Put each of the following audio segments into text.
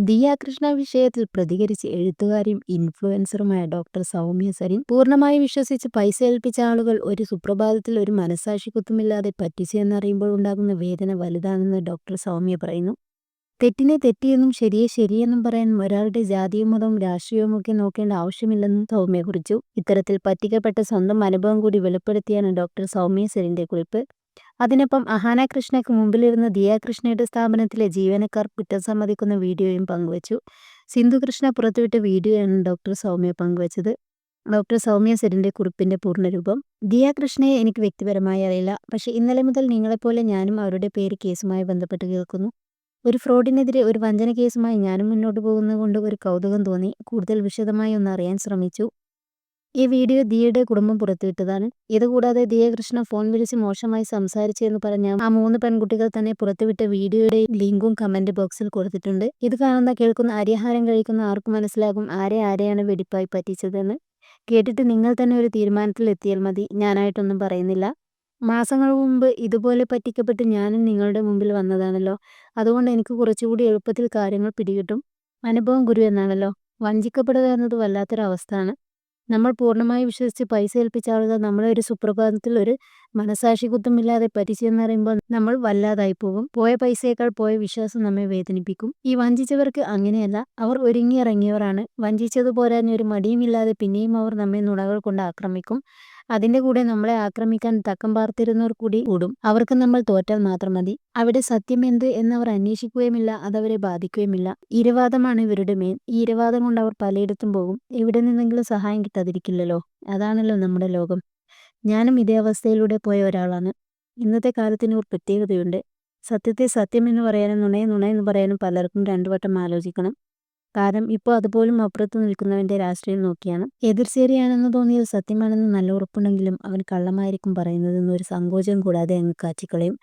ദിയ കൃഷ്ണ വിഷയത്തിൽ പ്രതികരിച്ച് എഴുത്തുകാരിയും ഇൻഫ്ലുവൻസറുമായ ഡോക്ടർ സൗമ്യ സരിൻ പൂർണമായി വിശ്വസിച്ച് പൈസ ഏൽപ്പിച്ച ആളുകൾ ഒരു സുപ്രഭാതത്തിൽ ഒരു മനസാക്ഷി കുത്തുമില്ലാതെ പറ്റിച്ചു എന്നറിയുമ്പോൾ ഉണ്ടാകുന്ന വേദന വലുതാണെന്ന് ഡോക്ടർ സൗമ്യ പറയുന്നു. തെറ്റിനെ തെറ്റിയെന്നും ശരിയെ ശരിയെന്നും പറയാൻ ഒരാളുടെ ജാതിയും മതവും രാഷ്ട്രീയവും ഒക്കെ നോക്കേണ്ട ആവശ്യമില്ലെന്നും സൗമ്യ കുറിച്ചു. ഇത്തരത്തിൽ പറ്റിക്കപ്പെട്ട സ്വന്തം അനുഭവം കൂടി വെളിപ്പെടുത്തിയാണ് ഡോക്ടർ സൗമ്യ സരിന്റെ കുറിപ്പ്. അതിനൊപ്പം അഹാന കൃഷ്ണയ്ക്ക് മുമ്പിലിരുന്ന ദിയാകൃഷ്ണയുടെ സ്ഥാപനത്തിലെ ജീവനക്കാർ കുറ്റം സമ്മതിക്കുന്ന വീഡിയോയും പങ്കുവച്ചു. സിന്ധു കൃഷ്ണ പുറത്തുവിട്ട വീഡിയോയാണ് ഡോക്ടർ സൗമ്യ പങ്കുവച്ചത്. ഡോക്ടർ സൗമ്യ സെരിന്റെ കുറിപ്പിന്റെ പൂർണരൂപം. ദിയ കൃഷ്ണയെ എനിക്ക് വ്യക്തിപരമായി അറിയില്ല. പക്ഷേ ഇന്നലെ മുതൽ നിങ്ങളെപ്പോലെ ഞാനും അവരുടെ പേര് കേസുമായി ബന്ധപ്പെട്ട് കേൾക്കുന്നു. ഒരു ഫ്രോഡിനെതിരെ ഒരു വഞ്ചന കേസുമായി ഞാനും മുന്നോട്ട് പോകുന്നത് കൊണ്ട് ഒരു കൗതുകം തോന്നി. കൂടുതൽ വിശദമായി ഒന്ന് അറിയാൻ ശ്രമിച്ചു. ഈ വീഡിയോ ദിയയുടെ കുടുംബം പുറത്തുവിട്ടതാണ്. ഇതുകൂടാതെ ദിയ കൃഷ്ണ ഫോൺ വിളിച്ച് മോശമായി സംസാരിച്ചു എന്ന് പറഞ്ഞ ആ മൂന്ന് പെൺകുട്ടികൾ തന്നെ പുറത്തുവിട്ട വീഡിയോയുടെ ലിങ്കും കമന്റ് ബോക്സിൽ കൊടുത്തിട്ടുണ്ട്. ഇത് കാണുന്ന കേൾക്കുന്ന അരിഹാരം കഴിക്കുന്ന ആർക്കും മനസ്സിലാകും ആരെ ആരെയാണ് വെടിപ്പായി പറ്റിച്ചതെന്ന്. കേട്ടിട്ട് നിങ്ങൾ തന്നെ ഒരു തീരുമാനത്തിൽ എത്തിയാൽ മതി. ഞാനായിട്ടൊന്നും പറയുന്നില്ല. മാസങ്ങൾ മുമ്പ് ഇതുപോലെ പറ്റിക്കപ്പെട്ട് ഞാനും നിങ്ങളുടെ മുമ്പിൽ വന്നതാണല്ലോ. അതുകൊണ്ട് എനിക്ക് കുറച്ചുകൂടി എളുപ്പത്തിൽ കാര്യങ്ങൾ പിടികിട്ടും. അനുഭവം ഗുരു എന്നാണല്ലോ. വഞ്ചിക്കപ്പെടുക എന്നത് വല്ലാത്തൊരവസ്ഥയാണ്. നമ്മൾ പൂർണമായി വിശ്വസിച്ച് പൈസ ഏൽപ്പിച്ച ആളുകൾ നമ്മളെ ഒരു സുപ്രഭാതത്തിൽ ഒരു മനസാക്ഷി കുത്തമില്ലാതെ പറ്റിച്ചെന്ന് പറയുമ്പോൾ നമ്മൾ വല്ലാതായി പോകും പോയ പൈസയേക്കാൾ പോയ വിശ്വാസം നമ്മെ വേദനിപ്പിക്കും. ഈ വഞ്ചിച്ചവർക്ക് അങ്ങനെയല്ല അവർ ഒരുങ്ങിയിറങ്ങിയവരാണ്. വഞ്ചിച്ചത് പോരാഞ്ഞ ഒരു മടിയുമില്ലാതെ പിന്നെയും അവർ നമ്മെ നുണകൾ കൊണ്ട് ആക്രമിക്കും. അതിന്റെ കൂടെ നമ്മളെ ആക്രമിക്കാൻ തക്കം പാർത്തിരുന്നവർ കൂടി കൂടും. അവർക്ക് നമ്മൾ തോറ്റാൽ മാത്രം മതി. അവിടെ സത്യം എന്ത് എന്നവർ അന്വേഷിക്കുകയുമില്ല അതവരെ ബാധിക്കുകയുമില്ല. ഇരവാദമാണ് ഇവരുടെ മേൻ ഈ ഇരവാദം കൊണ്ട് അവർ പലയിടത്തും പോകും. എവിടെ നിന്നെങ്കിലും സഹായം കിട്ടാതിരിക്കില്ലല്ലോ. അതാണല്ലോ നമ്മുടെ ലോകം. ഞാനും ഇതേ അവസ്ഥയിലൂടെ പോയ ഒരാളാണ്. ഇന്നത്തെ കാലത്തിന് ഒരു പ്രത്യേകതയുണ്ട്. സത്യത്തെ സത്യം എന്ന് പറയാനും നുണയെ നുണ എന്ന് പറയാനും പലർക്കും രണ്ടു വട്ടം ആലോചിക്കണം. കാരണം ഇപ്പോൾ അതുപോലും അപ്പുറത്ത് നിൽക്കുന്നവന്റെ രാഷ്ട്രീയം നോക്കിയാണ്. എതിർചേരിയാണെന്ന് തോന്നിയത് സത്യമാണെന്ന് നല്ല ഉറപ്പുണ്ടെങ്കിലും അവൻ കള്ളമായിരിക്കും പറയുന്നതെന്ന് ഒരു സങ്കോചം കൂടാതെ അങ്ങ് കാച്ചിക്കളയും.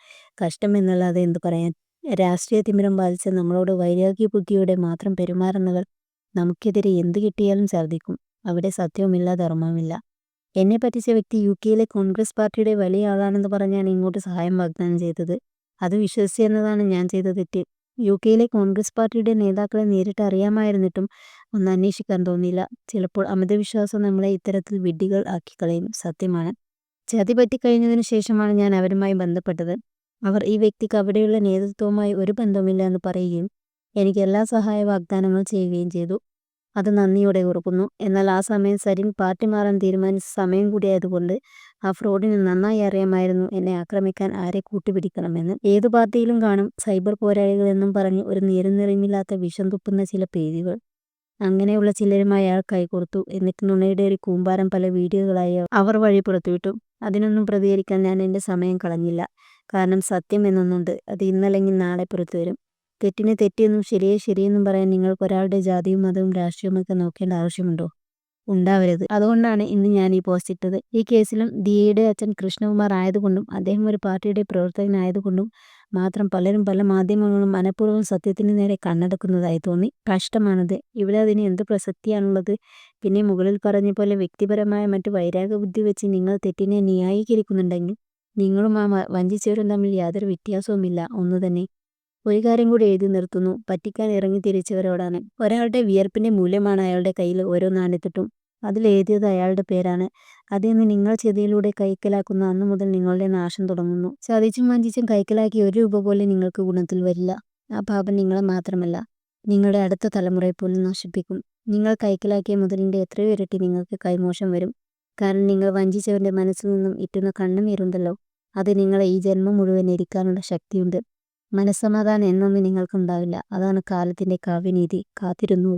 കഷ്ടം എന്നല്ലാതെ എന്ത് പറയാൻ? രാഷ്ട്രീയ തിമിരം ബാധിച്ച നമ്മളോട് വൈരാഗ്യ ബുദ്ധിയോടെ മാത്രം പെരുമാറുന്നവർ നമുക്കെതിരെ എന്ത് കിട്ടിയാലും ഛർദ്ദിക്കും. അവിടെ സത്യവുമില്ല ധർമ്മവുമില്ല. എന്നെ പറ്റിച്ച വ്യക്തി യു കെയിലെ കോൺഗ്രസ് പാർട്ടിയുടെ വലിയ ആളാണെന്ന് പറഞ്ഞാണ് ഇങ്ങോട്ട് സഹായം വാഗ്ദാനം ചെയ്തത്. അത് വിശ്വസിച്ചെന്നതാണ് ഞാൻ ചെയ്ത തെറ്റ്. യു കെയിലെ കോൺഗ്രസ് പാർട്ടിയുടെ നേതാക്കളെ നേരിട്ട് അറിയാമായിരുന്നിട്ടും ഒന്ന് അന്വേഷിക്കാൻ തോന്നിയില്ല. ചിലപ്പോൾ അമിതവിശ്വാസം നമ്മളെ ഇത്തരത്തിൽ വിഡ്ഢികൾ ആക്കിക്കളയും. സത്യമാണ്. ചതി പറ്റിക്കഴിഞ്ഞതിന് ശേഷമാണ് ഞാൻ അവരുമായി ബന്ധപ്പെട്ടത്. അവർ ഈ വ്യക്തിക്ക് അവിടെയുള്ള നേതൃത്വവുമായി ഒരു ബന്ധവുമില്ല എന്ന് പറയുകയും എനിക്ക് എല്ലാ സഹായ വാഗ്ദാനങ്ങളും ചെയ്യുകയും ചെയ്തു. അത് നന്ദിയോടെ ഓർക്കുന്നു. എന്നാൽ ആ സമയം സരിൻ പാർട്ടി മാറാൻ തീരുമാനിച്ച സമയം കൂടിയായതുകൊണ്ട് ആ ഫ്രോഡിന് നന്നായി അറിയാമായിരുന്നു. എന്നെ ആക്രമിക്കാൻ ആരെ കൂട്ടുപിടിക്കണമെന്ന്. ഏതു പാർട്ടിയിലും കാണും. സൈബർ പോരാളികൾ എന്നും പറഞ്ഞ് ഒരു നിറമില്ലാത്ത വിഷം തുപ്പുന്ന ചില പേരുകൾ. അങ്ങനെയുള്ള ചിലരുമായി അയാൾ കൈകൊടുത്തു എന്നിട്ട് നുണയുടെ ഒരു കൂമ്പാരം പല വീഡിയോകളായി അവർ വഴി പുറത്തുവിട്ടു അതിനൊന്നും പ്രതികരിക്കാൻ ഞാൻ എന്റെ സമയം കളഞ്ഞില്ല. കാരണം സത്യം എന്നൊന്നുണ്ട്. അത് ഇന്നല്ലെങ്കിൽ നാളെ പുറത്തു വരും. തെറ്റിനെ തെറ്റിയെന്നും ശരിയെ ശരിയെന്നും പറയാൻ നിങ്ങൾക്ക് ഒരാളുടെ ജാതിയും മതവും രാഷ്ട്രീയവും നോക്കേണ്ട ആവശ്യമുണ്ടോ? ഉണ്ടാവരുത്. അതുകൊണ്ടാണ് ഇന്ന് ഞാൻ ഈ പോസ്റ്റ് ഇട്ടത്. ഈ കേസിലും ദിയയുടെ അച്ഛൻ കൃഷ്ണകുമാർ ആയതുകൊണ്ടും അദ്ദേഹം ഒരു പാർട്ടിയുടെ പ്രവർത്തകനായതുകൊണ്ടും മാത്രം പലരും പല മാധ്യമങ്ങളും മനഃപൂർവം സത്യത്തിന് നേരെ കണ്ണടക്കുന്നതായി തോന്നി. കഷ്ടമാണത്. ഇവിടെ അതിന് എന്ത് പ്രസക്തിയാണുള്ളത്? പിന്നെ മുകളിൽ പറഞ്ഞ പോലെ വ്യക്തിപരമായ മറ്റു വൈരാഗ്യബുദ്ധി വെച്ച് നിങ്ങൾ തെറ്റിനെ ന്യായീകരിക്കുന്നുണ്ടെങ്കിൽ നിങ്ങളും ആ വഞ്ചിച്ചവരും തമ്മിൽ യാതൊരു വ്യത്യാസവുമില്ല. ഒന്നു തന്നെ. ഒരു കാര്യം കൂടി എഴുതി നിർത്തുന്നു. പറ്റിക്കാൻ ഇറങ്ങി തിരിച്ചവരോടാണ്. ഒരാളുടെ വിയർപ്പിന്റെ മൂല്യമാണ് അയാളുടെ കയ്യിൽ ഓരോ അതിൽ എഴുതിയത് അയാളുടെ പേരാണ്. അതിന്ന് നിങ്ങൾ ചെതിയിലൂടെ കൈക്കലാക്കുന്ന അന്നു മുതൽ നിങ്ങളുടെ നാശം തുടങ്ങുന്നു. ചതിച്ചും വഞ്ചിച്ചും കൈക്കലാക്കി ഒരു രൂപ പോലെ നിങ്ങൾക്ക് ഗുണത്തിൽ വരില്ല. ആ പാപം നിങ്ങളെ മാത്രമല്ല നിങ്ങളുടെ അടുത്ത തലമുറയെ പോലും നശിപ്പിക്കും. നിങ്ങൾ കൈക്കലാക്കിയ മുതലിന്റെ എത്രയോ ഇരട്ടി നിങ്ങൾക്ക് കൈമോശം വരും. കാരണം നിങ്ങൾ വഞ്ചിച്ചവന്റെ മനസ്സിൽ നിന്നും ഇറ്റുന്ന കണ്ണുനീരുണ്ടല്ലോ. അത് നിങ്ങളെ ഈ ജന്മം മുഴുവൻ ഇരിക്കാനുള്ള ശക്തിയുണ്ട്. മനസ്സമാധാനം എന്നൊന്നും നിങ്ങൾക്കുണ്ടാവില്ല. അതാണ് കാലത്തിന്റെ കാവ്യനീതി. കാത്തിരുന്നു